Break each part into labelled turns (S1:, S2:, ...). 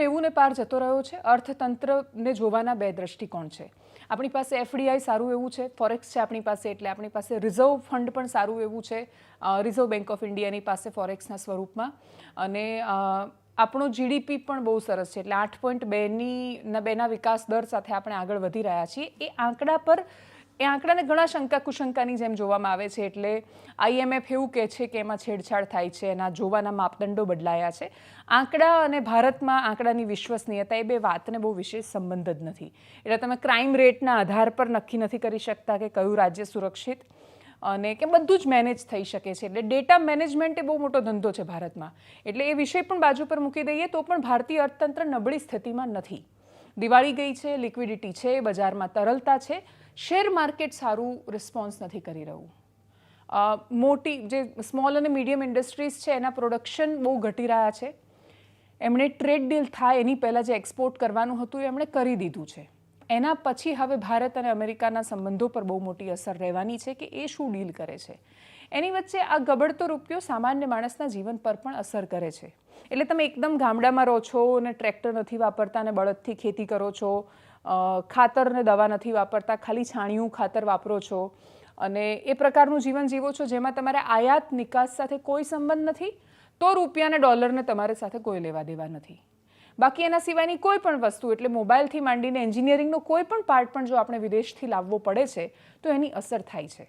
S1: નેવું ને પાર જતો રહ્યો છે, અર્થતંત્રને જોવાના બે દ્રષ્ટિકોણ છે. આપણી પાસે એફડીઆઈ સારું એવું છે ફોરેક્સ છે આપણી પાસે, એટલે આપણી પાસે રિઝર્વ ફંડ પણ સારું એવું છે રિઝર્વ બેંક ઓફ ઇન્ડિયાની પાસે ફોરેક્સના સ્વરૂપમાં. અને આપણો જીડીપી પણ બહુ સરસ છે, એટલે આઠ પોઈન્ટ બેની, બેના વિકાસ દર સાથે આપણે આગળ વધી રહ્યા છીએ. એ આંકડા પર એ આંકડાને ઘણા શંકા કુશંકાની જેમ જોવામાં આવે છે, એટલે આઈએમએફ એવું કહે છે કે એમાં છેડછાડ થાય છે, એના જોવાના માપદંડો બદલાયા છે. આંકડા અને ભારતમાં આંકડાની વિશ્વસનીયતા એ બે વાતને બહુ વિશેષ સંબંધ જ નથી. એટલે તમે ક્રાઇમ રેટના આધાર પર નક્કી નથી કરી શકતા કે કયું રાજ્ય સુરક્ષિત અને કે બધું જ મેનેજ થઈ શકે છે. એટલે ડેટા મેનેજમેન્ટ એ બહુ મોટો ધંધો છે ભારતમાં. એટલે એ વિષય પણ બાજુ પર મૂકી દઈએ તો પણ ભારતીય અર્થતંત્ર નબળી સ્થિતિમાં નથી. દિવાળી ગઈ છે લિક્વિડિટી છે, બજારમાં તરલતા છે. શેર માર્કેટ સારું રિસ્પોન્સ નથી કરી રહ્યું. મોટી જે સ્મોલ અને મીડિયમ ઇન્ડસ્ટ્રીઝ છે, એના પ્રોડક્શન બહુ ઘટી રહ્યા છે. એમણે ટ્રેડ ડીલ થાય, એની પહેલાં જે એક્સપોર્ટ કરવાનું હતું, એ એમણે કરી દીધું છે. એના પછી હવે ભારત અને અમેરિકાના સંબંધો પર બહુ મોટી અસર રહેવાની છે કે એ શું ડીલ કરે છે. એની વચ્ચે આ ગબડતો રૂપિયો સામાન્ય માણસના જીવન પર પણ અસર કરે છે. એટલે તમે એકદમ ગામડામાં રહો છો અને ટ્રેક્ટર નથી વાપરતા અને બળદથી ખેતી કરો છો ખાતર ને દવા નથી વાપરતા, ખાલી છાણિયું ખાતર વાપરો છો અને એ પ્રકારનું જીવન જીવો છો જેમાં તમારે આયાત નિકાસ સાથે કોઈ સંબંધ નથી, તો રૂપિયાને ડોલરને તમારી સાથે કોઈ લેવા દેવા નથી. બાકી એના સિવાયની કોઈ પણ વસ્તુ, એટલે મોબાઈલથી માંડીને એન્જિનિયરિંગનો કોઈ પણ પાર્ટ પણ જો આપણે વિદેશથી લાવવો પડે છે, તો એની અસર થાય છે.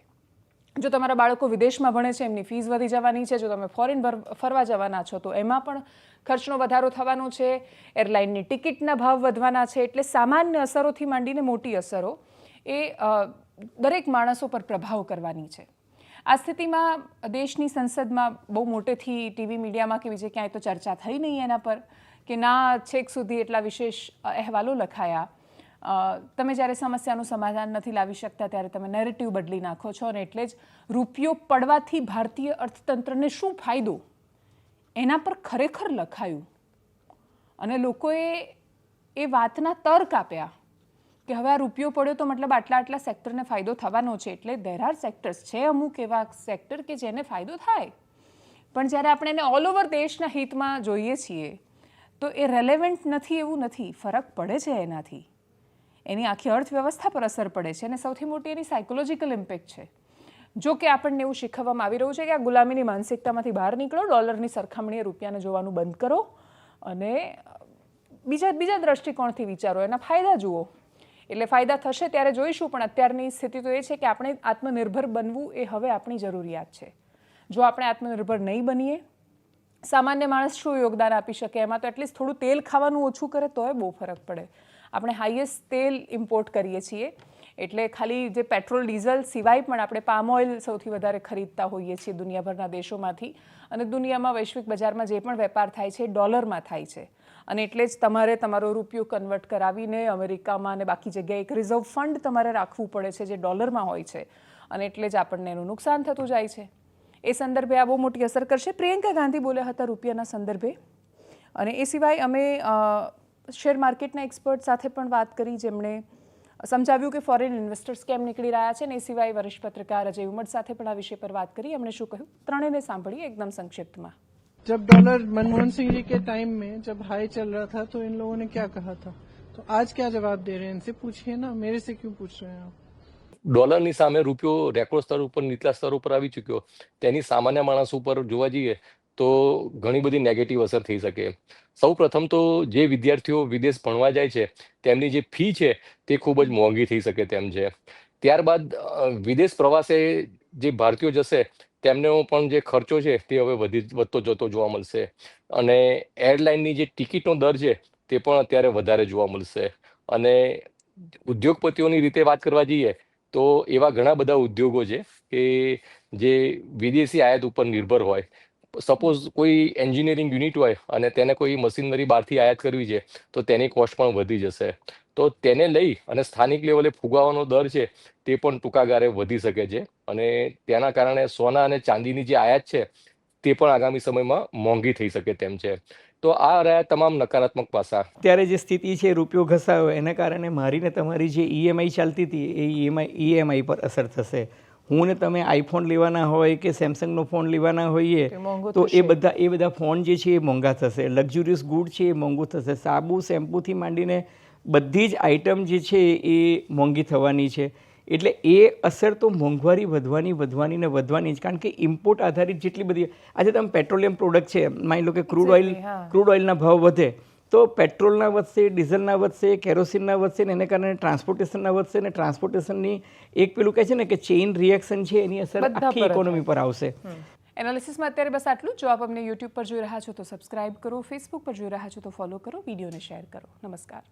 S1: જો તમારા બાળકો વિદેશમાં ભણે છે, એમની ફીસ વધી જવાની છે, જો તમે ફોરેન ફરવા જવાના છો, તો એમાં પણ ખર્ચનો વધારો થવાનો છે એરલાઇનની ટિકિટના ભાવ વધવાના છે, એટલે સામાન્ય અસરોથી માંડીને મોટી અસરો એ દરેક માણસો પર પ્રભાવ કરવાની છે. આ સ્થિતિમાં દેશની સંસદમાં બહુ મોટેથી ટીવી મીડિયામાં કે બીજે ક્યાંય તો ચર્ચા થઈ નહીં એના પર, કે ના છેક સુધી એટલા વિશેષ અહેવાલો લખાયા. તમે જ્યારે સમસ્યાનું સમાધાન નથી લાવી શકતા ત્યારે તમે નેરેટિવ બદલી નાખો છો અને એટલે જ રૂપિયો પડવાથી ભારતીય અર્થતંત્રને શું ફાયદો? એના પર ખરેખર લખાયું. અને લોકોએ એ વાતના તર્ક આપ્યા કે હવે આ રૂપિયો પડ્યો તો મતલબ આટલા આટલા સેક્ટરને ફાયદો થવાનો છે. એટલે દેર આર સેક્ટર્સ છે અમુક એવા સેક્ટર કે જેને ફાયદો થાય. પણ જ્યારે આપણે એને ઓલ ઓવર દેશના હિતમાં જોઈએ છીએ, તો એ રેલેવન્ટ નથી એવું નથી. ફરક પડે છે એનાથી. એની આખી અર્થવ્યવસ્થા પર અસર પડે છે અને સૌથી મોટી એની સાયકોલોજીકલ ઇમ્પેક્ટ છે. જો કે આપણને એવું શીખવવામાં આવી રહ્યું છે કે આ ગુલામીની માનસિકતામાંથી બહાર નીકળો, ડોલરની સરખામણીએ રૂપિયાને જોવાનું બંધ કરો અને બીજા બીજા દ્રષ્ટિકોણથી વિચારો, એના ફાયદા જુઓ. એટલે ફાયદા થશે ત્યારે જોઈશું, પણ અત્યારની સ્થિતિ તો એ છે કે આપણે આત્મનિર્ભર બનવું એ હવે આપણી જરૂરિયાત છે. જો આપણે આત્મનિર્ભર નહીં બનીએ, સામાન્ય માણસ શું યોગદાન આપી શકે? એમાં તો એટલીસ્ટ થોડું તેલ ખાવાનું ઓછું કરે, તોય બહુ ફરક પડે. આપણે હાઈએસ્ટ તેલ ઇમ્પોર્ટ કરીએ છીએ. એટલે ખાલી જે પેટ્રોલ ડીઝલ સિવાય પણ આપણે પામ ઓઇલ સૌથી વધારે ખરીદતા હોઈએ છીએ દુનિયાભરના દેશોમાંથી. અને દુનિયામાં વૈશ્વિક બજારમાં જે પણ વેપાર થાય છે ડોલરમાં થાય છે. અને એટલે જ તમારે તમારો રૂપિયો કન્વર્ટ કરાવીને અમેરિકામાં અને બાકી જગ્યાએ એક રિઝર્વ ફંડ તમારે રાખવું પડે છે જે ડોલરમાં હોય છે. અને એટલે જ આપણને એનું નુકસાન થતું જાય છે. એ સંદર્ભે આ બહુ મોટી અસર કરશે. પ્રિયંકા ગાંધી બોલ્યા હતા રૂપિયાના સંદર્ભે. અને એ સિવાય અમે શેર માર્કેટના એક્સપર્ટ સાથે પણ વાત કરી જેમણે સમજાવ્યું કે ફોરેન ઇન્વેસ્ટર્સ કેમ નીકળી રહ્યા છે ને એ સિવાય વરિષ્ઠ પત્રકાર અજય ઉમર સાથે પણ આ વિષય પર વાત કરી એમણે શું કહ્યું ત્રણેયને સાંભળીએ એકદમ સંક્ષિપ્તમાં
S2: जब डॉलर मनमोहन सिंह जी के टाइम में जब हाई चल रहा था तो इन लोगों ने क्या कहा था तो आज क्या जवाब दे रहे हैं इनसे पूछिए ना मेरे से क्यों पूछ रहे हैं आप
S3: ડોલરની સામે રૂપિયો રેકોર્ડ સ્તર ઉપર નીચલા સ્તર ઉપર આવી ચૂક્યો તેની સામાન્ય માણસ ઉપર જોવા જઈએ તો ઘણી બધી નેગેટિવ અસર થઈ શકે. સૌ પ્રથમ તો જે વિદ્યાર્થીઓ વિદેશ ભણવા જાય છે, તેમની જે ફી છે તે ખૂબ જ મોંઘી થઈ શકે તેમ છે. ત્યારબાદ વિદેશ પ્રવાસે જે ભારતીયો જશે, તેમનો પણ જે ખર્ચો છે તે હવે વધી, વધતો જતો જોવા મળશે. અને એરલાઇનની જે ટિકિટનો દર છે તે પણ અત્યારે વધારે જોવા મળશે. અને ઉદ્યોગપતિઓની રીતે વાત કરવા જઈએ, તો એવા ઘણા બધા ઉદ્યોગો છે કે જે વિદેશી આયાત ઉપર નિર્ભર હોય. સપોઝ કોઈ એન્જિનિયરિંગ યુનિટ હોય અને તેને કોઈ મશીનરી બહારથી આયાત કરવી છે, તો તેની કોસ્ટ પણ વધી જશે. તો તેને લઈ અને સ્થાનિક લેવલે ફુગાવાનો દર છે તે પણ ટૂંકા ગાળે વધી શકે છે અને તેના કારણે સોના અને ચાંદીની જે આયાત છે તે પણ આગામી સમયમાં મોંઘી થઈ શકે તેમ છે. તો આ રહ્યા તમામ નકારાત્મક પાસા.
S4: અત્યારે જે સ્થિતિ છે રૂપિયો ઘસાયો, એના કારણે મારીને તમારી જે ઈએમઆઈ ચાલતી હતી, એ ઈએમઆઈ ઈએમઆઈ પર અસર થશે. હું ને તમે આઈફોન લેવાના હોય કે સેમસંગનો ફોન લેવાના હોઈએ
S1: તો
S4: એ બધા એ બધા ફોન જે છે એ મોંઘા થશે. લક્ઝુરિયસ ગુડ છે એ મોંઘું થશે. સાબુ શેમ્પૂથી માંડીને બધી જ આઇટમ જે છે એ મોંઘી થવાની છે. એટલે એ અસર તો મોંઘવારી વધવાની વધવાની ને વધવાની જ. કારણ કે ઇમ્પોર્ટ આધારિત જેટલી બધી આજે તમે પેટ્રોલિયમ પ્રોડક્ટ છે. માની લો કે ક્રૂડ ઓઇલ ક્રૂડ ઓઇલના ભાવ વધે તો પેટ્રોલના વધશે ડીઝલના વધશે કેરોસીનના વધશે ને એને કારણે ટ્રાન્સપોર્ટેશનના વધશે ને ટ્રાન્સપોર્ટેશનની એક પેલું કહે છે ને કે ચેઇન રિએક્શન છે એની અસર આખી ઇકોનોમી પર આવશે.
S1: એનાલિસિસમાં અત્યારે બસ આટલું જો. આપ અમને યુટ્યુબ પર જોઈ રહ્યા છો તો સબસ્ક્રાઇબ કરો ફેસબુક પર જોઈ રહ્યા છો તો ફોલો કરો વિડીયોને શેર કરો. નમસ્કાર.